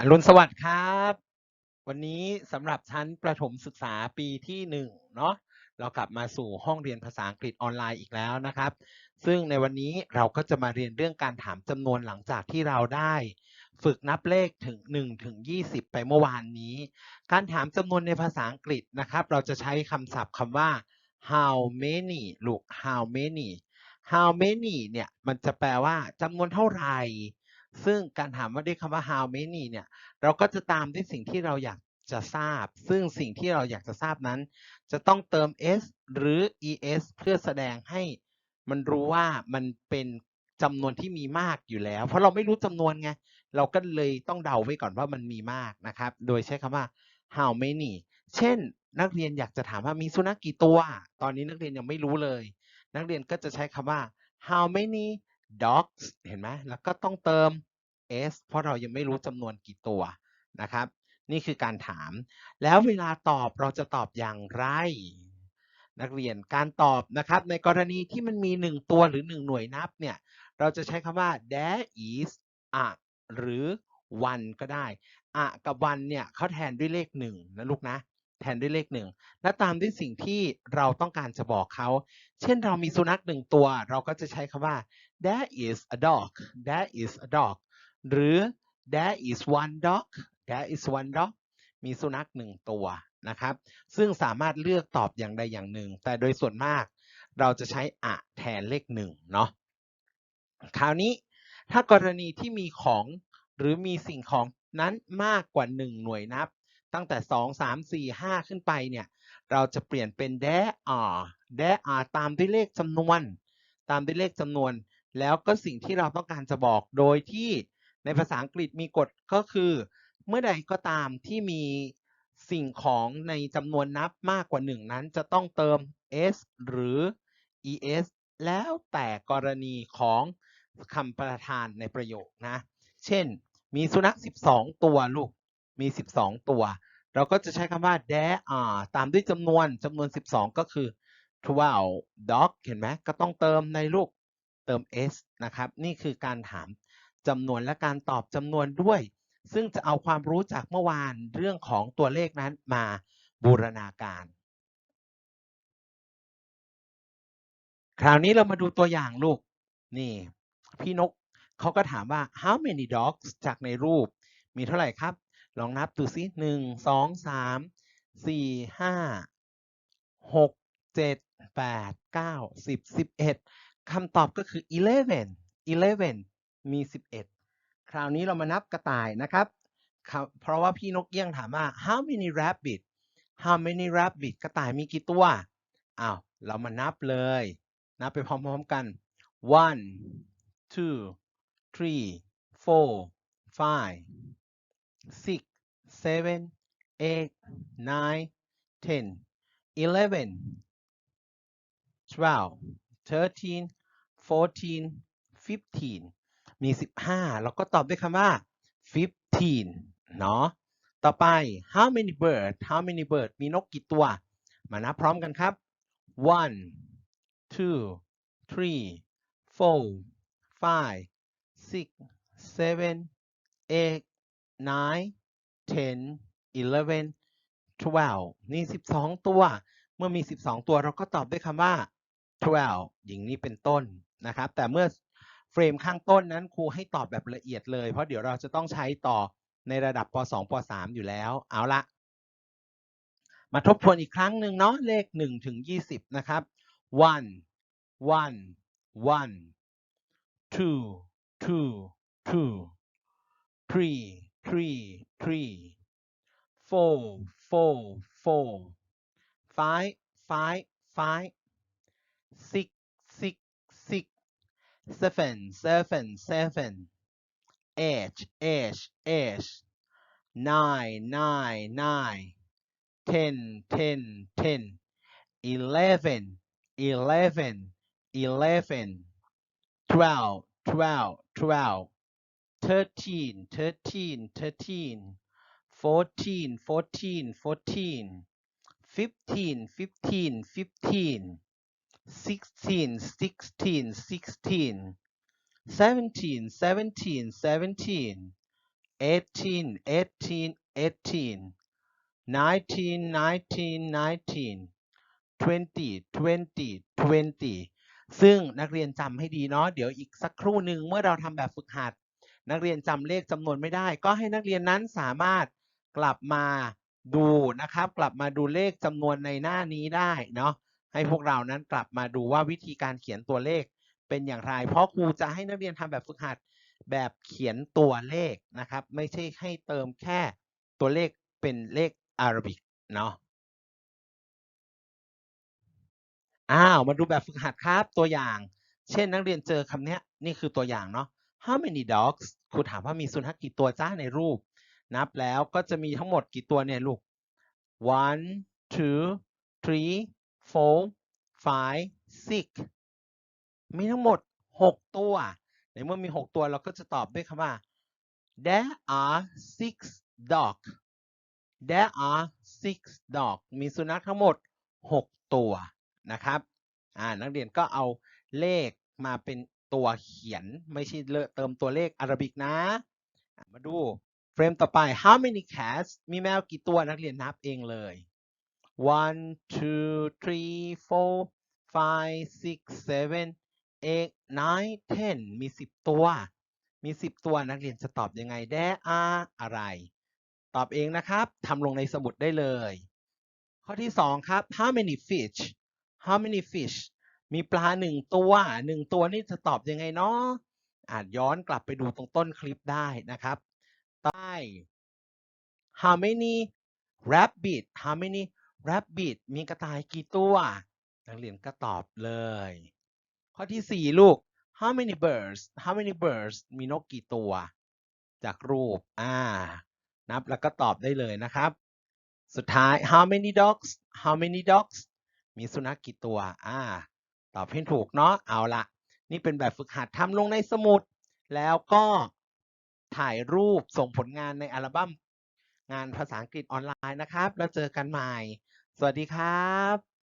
อรุณสวัสดิ์ครับ วันนี้สำหรับชั้นประถมศึกษาปีที่หนึ่งเนาะเรากลับมาสู่ห้องเรียนภาษาอังกฤษออนไลน์อีกแล้วนะครับ ซึ่งในวันนี้เราก็จะมาเรียนเรื่องการถามจำนวนหลังจากที่เราได้ ฝึกนับเลขถึง1ถึง20 ไปเมื่อวานนี้ การถามจำนวนในภาษาอังกฤษนะครับ เราจะใช้คำศัพท์คำว่า how many ลูก how many how many เนี่ยมันจะแปลว่าจำนวนเท่าไหร่ ซึ่งการถามว่าด้วยคำว่า how many เนี่ย เราก็จะตามด้วยสิ่งที่เราอยากจะทราบ ซึ่งสิ่งที่เราอยากจะทราบนั้น จะต้องเติม s หรือ es เพื่อแสดงให้มันรู้ว่ามันเป็นจำนวนที่มีมากอยู่แล้ว เพราะเราไม่รู้จำนวนไง เราก็เลยต้องเดาไว้ก่อนว่ามันมีมากนะครับ โดยใช้คำว่า how many เช่น นักเรียนอยากจะถามว่ามีสุนัขกี่ตัว ตอนนี้นักเรียนยังไม่รู้เลย นักเรียนก็จะใช้คำว่า how many dogs เห็นไหมแล้วก็ต้องเติม s เพราะเรายังไม่รู้จำนวนกี่ตัวนะครับ นี่คือการถาม แล้วเวลาตอบเราจะตอบอย่างไร นักเรียนการตอบนะครับ ในกรณีที่มันมีหนึ่งตัวหรือหนึ่งหน่วยนับเนี่ย เราจะใช้คำว่า there is a หรือ one ก็ได้ a กับ one เนี่ยเขาแทนด้วยเลขหนึ่งนะลูกนะ แทนด้วยเลขหนึ่งและตามด้วยสิ่งที่เราต้องการจะบอกเขา เช่นเรามีสุนัขหนึ่งตัว เราก็จะใช้คำว่า there is a dog there is a dog หรือ there is one dog there is one dog มีสุนัขหนึ่งตัวนะครับ ซึ่งสามารถเลือกตอบอย่างใดอย่างหนึ่ง แต่โดยส่วนมากเราจะใช้อะแทนเลขหนึ่งเนาะคราวนี้ถ้ากรณีที่มีของหรือมีสิ่งของนั้นมากกว่า 1 หน่วยนับ ตั้งแต่ 2 3 4 5 ขึ้นไปเนี่ย เราจะเปลี่ยนเป็น there are there are ตามด้วยเลขจำนวน ตามด้วยเลขจำนวน แล้วก็สิ่งที่เราต้องการจะบอกโดยที่ในภาษาอังกฤษมีกฎก็คือ เมื่อใดก็ตามที่มีสิ่งของในจำนวนนับมากกว่า 1 นั้นจะต้องเติม s หรือ es แล้วแต่กรณีของคำประธานในประโยคนะ เช่น มีสุนัข 12 ตัวลูก มี 12 ตัว เราก็จะใช้คำว่า there are ตามด้วยจำนวนจำนวน 12 ก็คือ 12 dog เห็นไหมก็ต้องเติมในลูกเติม s นะครับ นี่คือการถามจำนวนและการตอบจำนวนด้วย ซึ่งจะเอาความรู้จากเมื่อวานเรื่องของตัวเลขนั้นมาบูรณาการ คราวนี้เรามาดูตัวอย่างลูก นี่ พี่นกเขาก็ถามว่า how many dogs จากในรูปมีเท่าไหร่ครับ ลองนับดูสิหนึ่งสองสามสี่ห้าหกเจ็ดแปดเก้าสิบสิบเอ็ดคำตอบก็คือ eleven eleven มีสิบเอ็ดคราวนี้เรามานับกระต่ายนะครับครับ เพราะว่าพี่นกเอี้ยงถามว่า how many rabbit how many rabbit กระต่ายมีกี่ตัว อ้าว เรามานับเลย นับไปพร้อมๆกัน one two three four five six seven eight nine ten eleven twelve thirteen fourteen fifteen มี 15 เราก็ตอบด้วยคำว่า fifteen เนาะ ต่อไป how many bird how many bird มีนกกี่ตัว มานับพร้อมกันครับ one two three four five six seven eight nine ten eleven twelve นี่ 12 ตัว เมื่อมี 12 ตัวเราก็ตอบด้วยคำว่า twelve อย่างนี้เป็นต้นนะครับ แต่เมื่อเฟรมข้างต้นนั้นครูให้ตอบแบบละเอียดเลย เพราะเดี๋ยวเราจะต้องใช้ต่อในระดับป .2 ป .3 อยู่แล้ว เอาละ มาทบทวนอีกครั้งหนึ่งเนาะ เลข 1 ถึง 20 นะครับ one one one two two two three three three four four four five five five six six six seven seven seven eight eight eight nine nine nine ten ten ten eleven eleven eleven twelve twelve twelve thirteen thirteen thirteen fourteen fourteen fourteen fifteen fifteen fifteen sixteen sixteen sixteen seventeen seventeen seventeen eighteen eighteen eighteen nineteen nineteen nineteen twenty twenty twenty ซึ่งนักเรียนจำให้ดีเนาะเดี๋ยวอีกสักครู่หนึ่งเมื่อเราทำแบบฝึกหัด นักเรียนจำเลขจำนวนไม่ได้ ก็ให้นักเรียนนั้นสามารถกลับมาดูนะครับ กลับมาดูเลขจำนวนในหน้านี้ได้เนาะให้พวกเรานั้นกลับมาดูว่าวิธีการเขียนตัวเลขเป็นอย่างไร เพราะครูจะให้นักเรียนทำแบบฝึกหัดแบบเขียนตัวเลขนะครับ ไม่ใช่ให้เติมแค่ตัวเลขเป็นเลขอารบิกเนาะอ้าวมาดูแบบฝึกหัดครับตัวอย่าง เช่นนักเรียนเจอคำนี้นี่คือตัวอย่างเนาะ How many dogs ครูถามว่ามีสุนัขกี่ตัวจ้าในรูป นับแล้วก็จะมีทั้งหมดกี่ตัวเนี่ยลูก one two three four five six มีทั้งหมดหกตัว ในเมื่อมีหกตัวเราก็จะตอบด้วยคำว่า there are six dog there are six dog มีสุนัขทั้งหมดหกตัวนะครับ อ่า นักเรียนก็เอาเลขมาเป็น ตัวเขียนไม่ใช่เลอะเติมตัวเลขอารบิกนะ มาดูเฟรมต่อไป how many cats มีแมวกี่ตัวนักเรียนนับเองเลย one two three four five six seven eight nine ten มีสิบตัว มีสิบตัวนักเรียนจะตอบยังไง there are อะไร ตอบเองนะครับทำลงในสมุดได้เลย ข้อที่สองครับ how many fish how many fish มีปลาหนึ่งตัวหนึ่งตัวนี่จะตอบยังไงเนาะอาจย้อนกลับไปดูตรงต้นคลิปได้นะครับใต้ how many rabbit how many rabbit มีกระต่ายกี่ตัวนักเรียนก็ตอบเลย ข้อที่สี่ลูก how many birds how many birds มีนกกี่ตัว จากรูป อ่า นับแล้วก็ตอบได้เลยนะครับ สุดท้าย how many dogs how many dogs มีสุนัขกี่ตัว อ่า ตอบให้ถูกเนาะเอาละนี่เป็นแบบฝึกหัดทำลงในสมุด แล้วก็ถ่ายรูปส่งผลงานในอัลบั้มงานภาษาอังกฤษออนไลน์นะครับ แล้วเจอกันใหม่ สวัสดีครับ